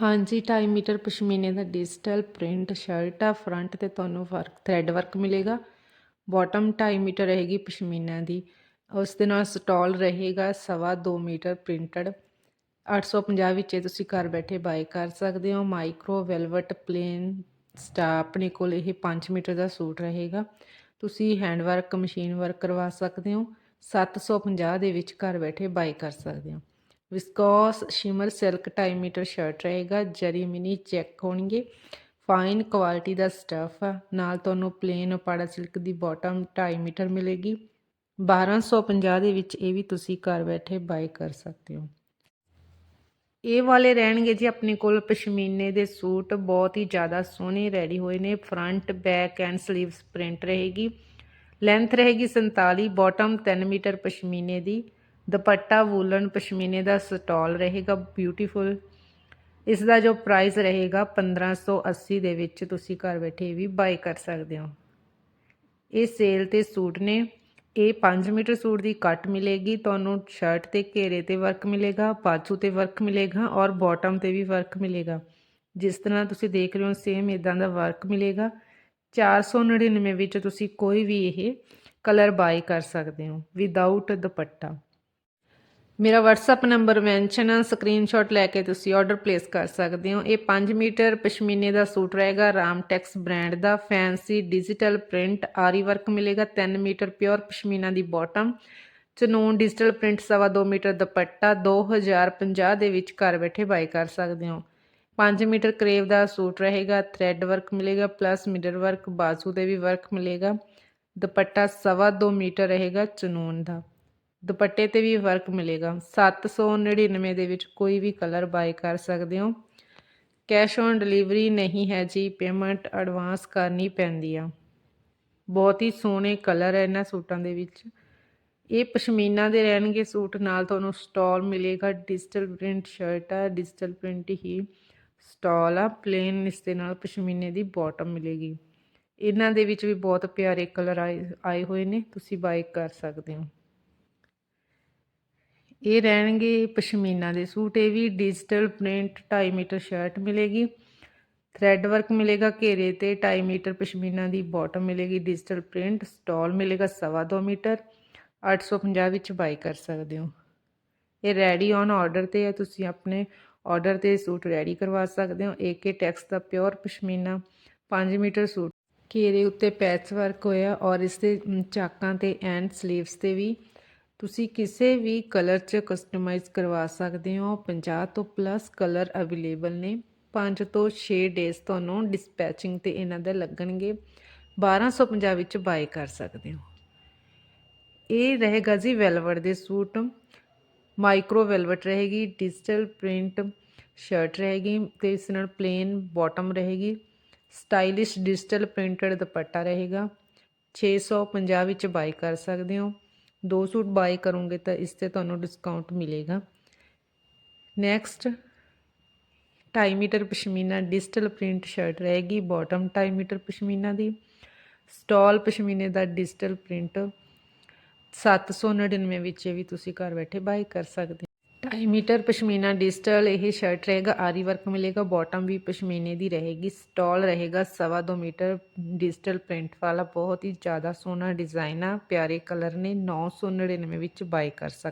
ਹਾਂਜੀ 2.5 ਮੀਟਰ ਪਸ਼ਮੀਨੇ ਦਾ ਡਿਜੀਟਲ ਪ੍ਰਿੰਟ ਸ਼ਰਟ ਆ ਫਰੰਟ ਤੇ ਤੁਹਾਨੂੰ ਵਰਕ ਥ੍ਰੈਡ ਵਰਕ ਮਿਲੇਗਾ। ਬਾਟਮ 2.5 ਮੀਟਰ ਰਹੇਗੀ ਪਸ਼ਮੀਨਾ ਦੀ। ਉਸ ਦੇ ਨਾਲ ਸਟਾਲ ਰਹੇਗਾ, ਸਵਾ 2 ਮੀਟਰ ਪ੍ਰਿੰਟਡ 850 ਵਿੱਚ ਇਹ ਤੁਸੀਂ ਘਰ ਬੈਠੇ ਬਾਈ ਕਰ ਸਕਦੇ ਹੋ। ਮਾਈਕਰੋ ਵੈਲਵਟ ਪਲੇਨ ਸਟਾ ਆਪਣੇ ਕੋਲ ਇਹ 5 ਮੀਟਰ ਦਾ ਸੂਟ ਰਹੇਗਾ। ਤੁਸੀਂ ਹੈਂਡ ਵਰਕ ਮਸ਼ੀਨ ਵਰਕ ਕਰਵਾ ਸਕਦੇ ਹੋ। 750 ਦੇ ਵਿੱਚ ਘਰ ਬੈਠੇ ਬਾਈ ਕਰ ਸਕਦੇ ਹੋ। Viscose shimmer silk 2.5 metre shirt ਰਹੇਗਾ, ਜਰੀ ਮਿਨੀ ਚੈੱਕ ਹੋਣਗੇ। ਫਾਈਨ ਕੁਆਲਿਟੀ ਦਾ ਸਟਫ ਆ। ਨਾਲ ਤੁਹਾਨੂੰ ਪਲੇਨ ਉਪਾੜਾ ਸਿਲਕ ਦੀ ਬਾਟਮ 2.5 ਮੀਟਰ ਮਿਲੇਗੀ। 1250 ਦੇ ਵਿੱਚ ਇਹ ਵੀ ਤੁਸੀਂ ਘਰ ਬੈਠੇ ਬਾਈ ਕਰ ਸਕਦੇ ਹੋ। ਇਹ ਵਾਲੇ ਰਹਿਣਗੇ ਜੀ ਆਪਣੇ ਕੋਲ ਪਸ਼ਮੀਨੇ ਦੇ ਸੂਟ। ਬਹੁਤ ਹੀ ਜ਼ਿਆਦਾ ਸੋਹਣੇ ਰੈਡੀ ਹੋਏ ਨੇ। ਫਰੰਟ ਬੈਕ ਐਂਡ 슬ੀਵਸ ਪ੍ਰਿੰਟ ਰਹੇਗੀ। ਲੈਂਥ ਰਹੇਗੀ 47 ਬਾਟਮ 3 ਮੀਟਰ ਪਸ਼ਮੀਨੇ ਦੀ। ਦੁਪੱਟਾ ਵੂਲਨ ਪਸ਼ਮੀਨੇ ਦਾ ਸਟਾਲ ਰਹੇਗਾ ਬਿਊਟੀਫੁਲ ਇਸ ਦਾ ਜੋ ਪ੍ਰਾਈਸ ਰਹੇਗਾ 1580 ਦੇ ਵਿੱਚ ਤੁਸੀਂ ਘਰ ਬੈਠੇ ਵੀ ਬਾਈ ਕਰ ਸਕਦੇ ਹੋ। ਇਹ ਸੇਲ ਤੇ ਸੂਟ ਨੇ। ਇਹ 5 ਮੀਟਰ ਸੂਟ ਦੀ ਕੱਟ ਮਿਲੇਗੀ, ਤੁਹਾਨੂੰ ਸ਼ਰਟ ਤੇ ਘੇਰੇ ਤੇ ਵਰਕ ਮਿਲੇਗਾ ਬਾਜੂ ਤੇ ਵਰਕ ਮਿਲੇਗਾ ਔਰ ਬਾਟਮ ਤੇ ਵੀ ਵਰਕ ਮਿਲੇਗਾ। ਜਿਸ ਤਰ੍ਹਾਂ ਤੁਸੀਂ ਦੇਖ ਰਹੇ ਹੋ ਸੇਮ ਇਦਾਂ ਦਾ ਵਰਕ ਮਿਲੇਗਾ। 499 ਵਿੱਚ ਤੁਸੀਂ ਕੋਈ ਵੀ ਇਹ ਕਲਰ ਬਾਈ ਕਰ ਸਕਦੇ ਹੋ ਵਿਦਆਊਟ ਦੁਪੱਟਾ। ਮੇਰਾ WhatsApp ਨੰਬਰ ਮੈਂਸ਼ਨ ਆ ਸਕਰੀਨਸ਼ਾਟ ਲੈ ਕੇ ਤੁਸੀਂ ਆਰਡਰ ਪਲੇਸ ਕਰ ਸਕਦੇ ਹੋ। ਇਹ 5 ਮੀਟਰ ਪਸ਼ਮੀਨੇ ਦਾ ਸੂਟ ਰਹੇਗਾ ਰਾਮ ਟੈਕਸ ਬ੍ਰਾਂਡ ਦਾ fancy digital print aari work ਮਿਲੇਗਾ 3 ਮੀਟਰ ਪਿਓਰ ਪਸ਼ਮੀਨਾ ਦੀ ਬਾਟਮ ਚਨੂਨ ਡਿਜੀਟਲ ਪ੍ਰਿੰਟ ਸਵਾ 2 ਮੀਟਰ ਦੁਪੱਟਾ 2050 ਦੇ ਵਿੱਚ ਘਰ ਬੈਠੇ ਬਾਈ ਕਰ ਸਕਦੇ ਹੋ। 5 ਮੀਟਰ ਕਰੇਵ ਦਾ ਸੂਟ ਰਹੇਗਾ ਥ੍ਰੈਡ ਵਰਕ ਮਿਲੇਗਾ ਪਲੱਸ ਮਿਡਰ ਵਰਕ ਬਾਜ਼ੂ ਦੇ ਵੀ ਵਰਕ ਮਿਲੇਗਾ। ਦੁਪੱਟਾ ਸਵਾ 2 ਮੀਟਰ ਰਹੇਗਾ, ਚਨੂਨ ਦਾ। ਦੁਪੱਟੇ ਤੇ ਵੀ ਵਰਕ ਮਿਲੇਗਾ। 799 ਦੇ ਵਿੱਚ ਕੋਈ ਵੀ ਕਲਰ ਬਾਈ ਕਰ ਸਕਦੇ ਹੋ। ਕੈਸ਼ ਔਨ ਡਿਲੀਵਰੀ ਨਹੀਂ ਹੈ ਜੀ, ਪੇਮੈਂਟ ਐਡਵਾਂਸ ਕਰਨੀ ਪੈਂਦੀ ਆ। ਬਹੁਤ ਹੀ ਸੋਹਣੇ ਕਲਰ ਹੈ ਇਹਨਾਂ ਸੂਟਾਂ ਦੇ ਵਿੱਚ। ਇਹ ਪਸ਼ਮੀਨਾ ਦੇ ਰਹਿਣਗੇ ਸੂਟ, ਨਾਲ ਤੁਹਾਨੂੰ ਸਟਾਲ ਮਿਲੇਗਾ। ਡਿਜੀਟਲ ਪ੍ਰਿੰਟ ਸ਼ਰਟ ਆ, ਡਿਜੀਟਲ ਪ੍ਰਿੰਟ ਹੀ ਸਟਾਲ ਆ। ਪਲੇਨ ਇਸ ਦੇ ਨਾਲ ਪਸ਼ਮੀਨੇ ਦੀ ਬਾਟਮ ਮਿਲੇਗੀ। ਇਹਨਾਂ ਦੇ ਵਿੱਚ ਵੀ ਬਹੁਤ ਪਿਆਰੇ ਕਲਰ ਆਏ ਆਏ ਹੋਏ ਨੇ, ਤੁਸੀਂ ਬਾਈ ਕਰ ਸਕਦੇ ਹੋ। ਇਹ ਰਹਿਣਗੇ ਪਸ਼ਮੀਨਾ ਦੇ ਸੂਟ, ਇਹ ਵੀ ਡਿਜੀਟਲ ਪ੍ਰਿੰਟ 2.5 ਮੀਟਰ ਸ਼ਰਟ ਮਿਲੇਗੀ। ਥ੍ਰੈਡ ਵਰਕ ਮਿਲੇਗਾ ਘੇਰੇ ਤੇ 2.5 ਮੀਟਰ ਪਸ਼ਮੀਨਾ ਦੀ ਬਾਟਮ ਮਿਲੇਗੀ ਡਿਜੀਟਲ ਪ੍ਰਿੰਟ ਸਟਾਲ ਮਿਲੇਗਾ ਸਵਾ 2 ਮੀਟਰ 850 ਵਿੱਚ ਬਾਈ ਕਰ ਸਕਦੇ ਹੋ। ਇਹ ਰੈਡੀ ਔਨ ਆਰਡਰ ਤੇ ਹੈ, ਤੁਸੀਂ ਆਪਣੇ ਆਰਡਰ ਤੇ ਸੂਟ ਰੈਡੀ ਕਰਵਾ ਸਕਦੇ ਹੋ। ਏਕੇ ਟੈਕਸ ਦਾ ਪਿਓਰ ਪਸ਼ਮੀਨਾ 5 ਮੀਟਰ ਸੂਟ। ਘੇਰੇ ਉੱਤੇ ਪੈਚ ਵਰਕ ਹੋਇਆ ਔਰ ਇਸ ਦੇ ਚਾਕਾਂ ਤੇ ਐਂਡ 슬ੀਵਸ ਤੇ ਵੀ ਤੁਸੀਂ ਕਿਸੇ ਵੀ ਕਲਰ 'ਚ ਕਸਟਮਾਈਜ਼ ਕਰਵਾ ਸਕਦੇ ਹੋ। 50 ਤੋਂ ਪਲੱਸ ਕਲਰ ਅਵੇਲੇਬਲ ਨੇ। 5 ਤੋਂ 6 ਡੇਜ਼ ਤੁਹਾਨੂੰ ਡਿਸਪੈਚਿੰਗ ਤੇ ਇਹਨਾਂ ਦੇ ਲੱਗਣਗੇ। 1250 ਵਿੱਚ ਬਾਈ ਕਰ ਸਕਦੇ ਹੋ। ਇਹ ਰਹੇਗਾ ਜੀ ਵੈਲਵਟ ਦੇ ਸੂਟ। ਮਾਈਕਰੋ ਵੈਲਵਟ ਰਹੇਗੀ, ਡਿਜੀਟਲ ਪ੍ਰਿੰਟ ਸ਼ਰਟ ਰਹੇਗੀ ਤੇ ਇਸ ਨਾਲ ਪਲੇਨ ਬਾਟਮ ਰਹੇਗੀ। ਸਟਾਈਲਿਸ਼ ਡਿਜੀਟਲ ਪ੍ਰਿੰਟਡ ਦੁਪੱਟਾ ਰਹੇਗਾ। 650 ਵਿੱਚ ਬਾਈ ਕਰ ਸਕਦੇ ਹੋ। ਦੋ ਸੂਟ ਬਾਏ ਕਰੋਗੇ ਤਾਂ ਇਸ ਤੇ ਤੁਹਾਨੂੰ ਡਿਸਕਾਊਂਟ ਮਿਲੇਗਾ। Next 2.5 metre pashmina digital print shirt ਰਹੇਗੀ ਬਾਟਮ 2.5 ਮੀਟਰ ਪਸ਼ਮੀਨਾ ਦੀ ਸਟਾਲ ਪਸ਼ਮੀਨੇ ਦਾ ਡਿਜੀਟਲ ਪ੍ਰਿੰਟ 799 ਵਿੱਚ ਵੀ ਤੁਸੀਂ ਘਰ ਬੈਠੇ ਬਾਈ ਕਰ ਸਕਦੇ 2.5 ਮੀਟਰ ਪਸ਼ਮੀਨਾ ਡਿਜੀਟਲ ਇਹ ਸ਼ਰਟ ਰਹੇਗਾ, ਆਰੀ ਵਰਕ ਮਿਲੇਗਾ ਬਾਟਮ ਵੀ ਪਸ਼ਮੀਨੇ ਦੀ ਰਹੇਗੀ ਸਟਾਲ ਰਹੇਗਾ, ਸਵਾ 2 ਮੀਟਰ ਡਿਜੀਟਲ ਪ੍ਰਿੰਟ ਵਾਲਾ, ਬਹੁਤ ਹੀ ਜ਼ਿਆਦਾ ਸੋਹਣਾ ਡਿਜ਼ਾਈਨ ਆ, ਪਿਆਰੇ ਕਲਰ ਨੇ 999 ਵਿੱਚ ਬਾਈ ਕਰ ਸਕਦੇ